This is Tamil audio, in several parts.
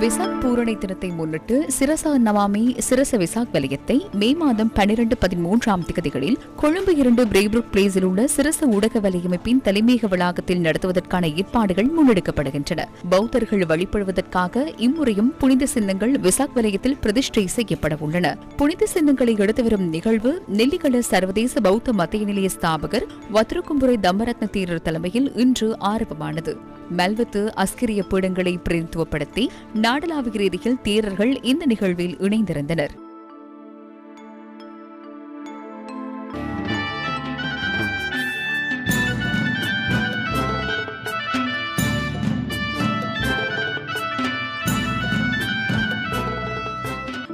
விசாக் பூரணை தினத்தை முன்னிட்டு சிரசா நவாமி சிரச விசாக் வலயத்தை மே மாதம் பனிரெண்டு பதிமூன்றாம் திகதிகளில் கொழும்பு இரண்டு பிரேப்ருக் பிளேஸில் உள்ள சிரச ஊடக வலையமைப்பின் தலைமையக வளாகத்தில் நடத்துவதற்கான ஏற்பாடுகள் முன்னெடுக்கப்படுகின்றன. பௌத்தர்கள் வழிபடுவதற்காக இம்முறையும் புனித சின்னங்கள் விசாக் வலயத்தில் பிரதிஷ்டை செய்யப்பட உள்ளன. புனித சின்னங்களை எடுத்து வரும் நிகழ்வு நெல்லிகள சர்வதேச பௌத்த மத்திய நிலைய ஸ்தாபகர் வத்ருகும்புரை தம்மரத்ன தீரர் தலைமையில் இன்று ஆரம்பமானது. மல்வத்து அஸ்கிரிய பீடங்களை பிரதித்துவப்படுத்தி நாடளாவிய ரீதியில் தேரர்கள் இந்த நிகழ்வில் இணைந்திருந்தனர்.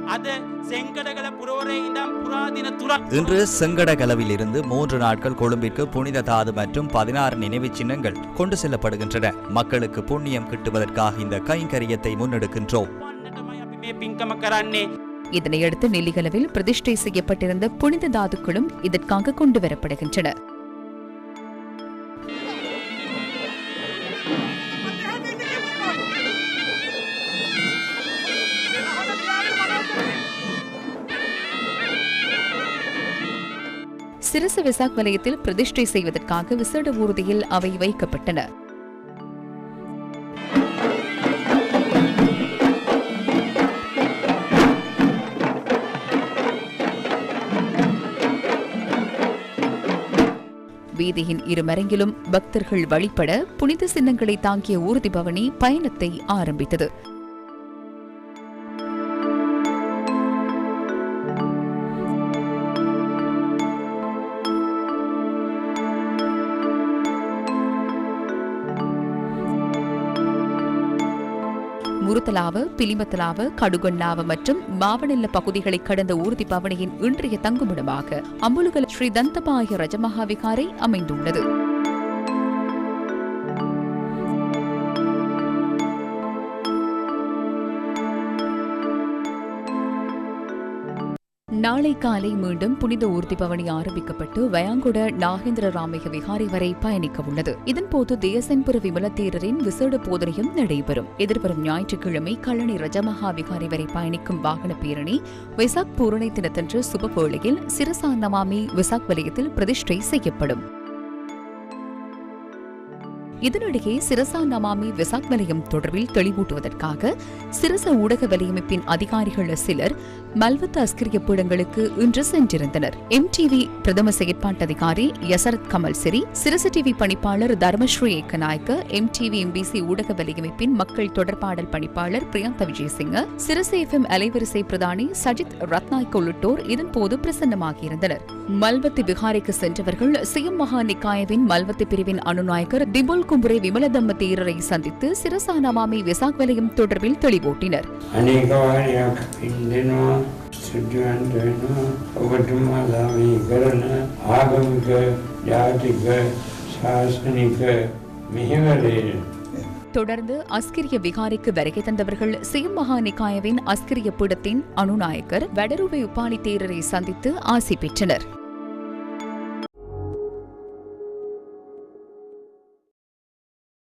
அதை இன்று செங்கடகலவிலிருந்து மூன்று நாட்கள் கொழும்பிற்கு புனித தாது மற்றும் பதினாறு நினைவு சின்னங்கள் கொண்டு செல்லப்படுகின்றன. மக்களுக்கு புண்ணியம் கிட்டுவதற்காக இந்த கைங்கரியத்தை முன்னெடுக்கின்றோம். இதனையடுத்து நெல்லிகளவில் பிரதிஷ்டை செய்யப்பட்டிருந்த புனித தாதுக்களும் இதற்காக கொண்டு வரப்படுகின்றன சிரச விசாக் வலயத்தில் பிரதிஷ்டை செய்வதற்காக விசேட ஊர்தியில் அவை வைக்கப்பட்டன. வீதியின் இருமரங்கிலும் பக்தர்கள் வழிபட புனித சின்னங்களை தாங்கிய ஊர்தி பவனி பயணத்தை ஆரம்பித்தது. முருத்தலாவு பிலிமத்தலாவு கடுகொண்ணாவ மற்றும் மாவனெல்ல பகுதிகளை கடந்த ஊர்தி பவனியின் இன்றைய தங்குமிடமாக அம்புலுகல ஸ்ரீ தந்தபாய ரஜமகாவிகாரை அமைந்துள்ளது. நாளை காலை மீண்டும் புனித ஊர்தி பவனி ஆரம்பிக்கப்பட்டு வயாங்குட நாகேந்திர ராமேக விகாரை வரை பயணிக்க உள்ளது. இதன்போது தேசன்புர விமலத்தேரரின் விசேட போதனையும் நடைபெறும். எதிர்வரும் ஞாயிற்றுக்கிழமை கழனி ரஜமகா விகாரை வரை பயணிக்கும் வாகன பேரணி விசாக் பூரணை தினத்தன்று சுபவேளையில் சிரசா நமாமி விசாக் வலயத்தில் பிரதிஷ்டை செய்யப்படும். இதனிடையே சிரசா நமாமி விசாக் வலயம் தொடர்பில் தெளிவூட்டுவதற்காக சிரச ஊடக வலையமைப்பின் அதிகாரிகள் சிலர் மல்வத்த அஸ்கிரிய பீடங்களுக்கு இன்று சென்றிருந்தனர். எம் டிவி பிரதம செயற்பாட்டு அதிகாரி யசரத் கமல் சிரி சிரச டிவி பணிப்பாளர் Dharmasri Ekanayake M TV MBC ஊடக வலையமைப்பின் மக்கள் தொடர்பாடல் பணிப்பாளர் பிரியங்கா விஜயசிங்க சிரச எஃப்எம் அலைவரிசை பிரதானி சஜித் ரத்நாய்க் உள்ளிட்டோர் இதன்போது பிரசன்னமாகியிருந்தனர். மல்வத்து விகாரைக்கு சென்றவர்கள் சியம் மகா நிக்காயவின் மல்வத்து பிரிவின் அனுநாயகர் திபுல் நான்குமுறை விமலதம்ம தேரரை சந்தித்து சிரசானவாமி விசாக் வலயம் தொடர்பில் தெளிவூட்டினர். தொடர்ந்து அஸ்கிரிய விகாரிக்கு வருகை தந்தவர்கள் சிம்மஹா நிகாயவின் அஸ்கிரிய பீடத்தின் அனுநாயகர் வடருவை உபாலி தேரரை சந்தித்து ஆசி பெற்றனர்.